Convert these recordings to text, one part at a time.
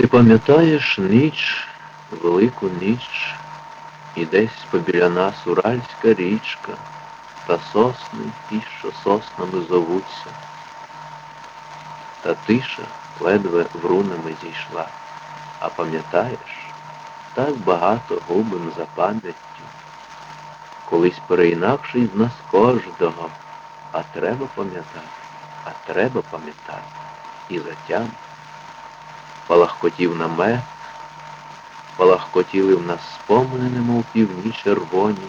Ти пам'ятаєш ніч, велику ніч, і десь побіля нас Уральська річка, та сосни ті, що соснами зовуться. Та тиша ледве врунами зійшла. А пам'ятаєш, так багато губим за пам'яттю. Колись переінакший з нас кожного, а треба пам'ятати, а треба пам'ятати і затям. Палахкотів намет, палахкотіли в нас спомини, немов півні червоні,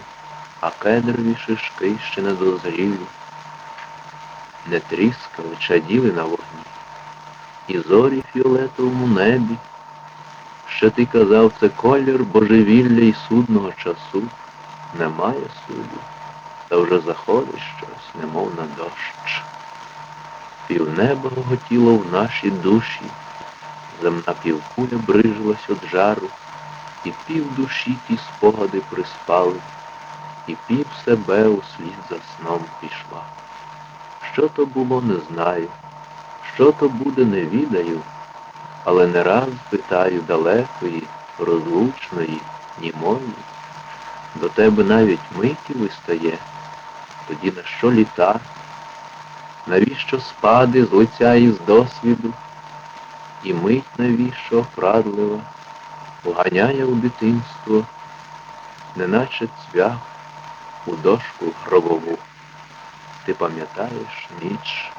а кедрові шишки ще не дозрілі, не тріскали, чаділи на вогні. І зорі фіолетовому небі, що ти казав, це колір божевілля і судного часу, немає суду, та вже заходить щось, немов на дощ. Півнеба гоготіло в нашій душі, земна півкуля брижилась від жару, і пів душі ті спогади приспали, і пів себе услід за сном пішла. Що то було, не знаю, що то буде, не відаю, але не раз питаю далекої, розлучної, німої. До тебе навіть миті вистає, тоді на що літа? Навіщо спади з лиця і з досвіду? І мить навіщо прадлива вганяє у дитинство, неначе цвях у дошку гробову. Ти пам'ятаєш ніч